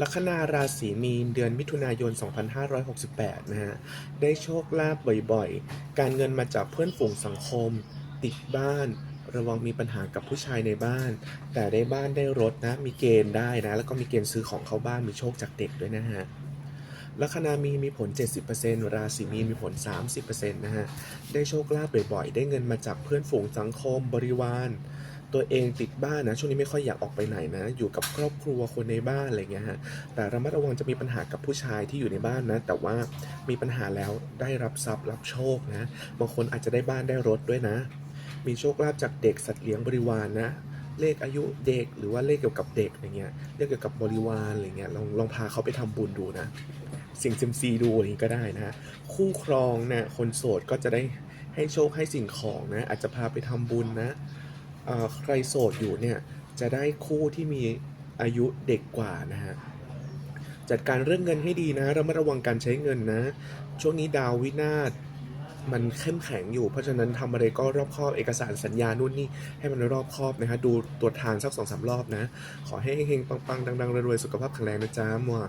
ลัคนาราศีมีนเดือนมิถุนายน 2568 นะฮะ ได้โชคลาภบ่อยๆ การเงินมาจากเพื่อนฝูงสังคม ติดบ้าน ระวังมีปัญหากับผู้ชายในบ้าน แต่ได้บ้านได้รถนะ มีเกณฑ์ได้นะ แล้วก็มีเกณฑ์ซื้อของเข้าบ้าน มีโชคจากเด็กด้วยนะฮะลัคนามีมีผล 70%ราศีมีนมีผล 30%นะฮะ ได้โชคลาภบ่อยๆ ได้เงินมาจากเพื่อนฝูงสังคมบริวาร ตัวเองติดบ้านนะช่วงนี้ไม่ค่อยอยากออกไปไหนนะ อยู่กับครอบครัวคนในบ้านอะไรเงี้ยฮะแต่ระมัดระวังจะมีปัญหากับผู้ชายที่อยู่ในบ้านนะ แต่ว่ามีปัญหาแล้วได้รับทรัพย์รับโชคนะบางคนอาจจะได้บ้านได้รถด้วยนะ มีโชคลาภจากเด็กสัตว์เลี้ยงบริวารนะเลขอายุเด็กหรือว่าเลขเกี่ยวกับเด็กอะไรเงี้ยเลขเกี่ยวกับบริวารอะไรเงี้ยลองลองพาเขาไปทำบุญดูนะสิ่งเซมซีดูอะไรอย่างงี้ก็ได้นะคู่ครองเนี่ยคนโสดก็จะได้ให้โชคให้สิ่งของนะ อาจจะพาไปทำบุญนะ ใครโสดอยู่เนี่ยจะได้คู่ที่มีอายุเด็กกว่านะฮะจัดการเรื่องเงินให้ดีนะระมัดระวังการใช้เงินนะ ช่วงนี้ดาววินาศมันเข้มแข็งอยู่เพราะฉะนั้นทำอะไรก็รอบคอบเอกสารสัญญานู่นนี่ให้มันรอบคอบนะฮะดูตัวทางสักสองสามรอบนะ ขอให้เฮงๆปังๆดังๆรวยๆสุขภาพแข็งแรงนะจ๊ะมัว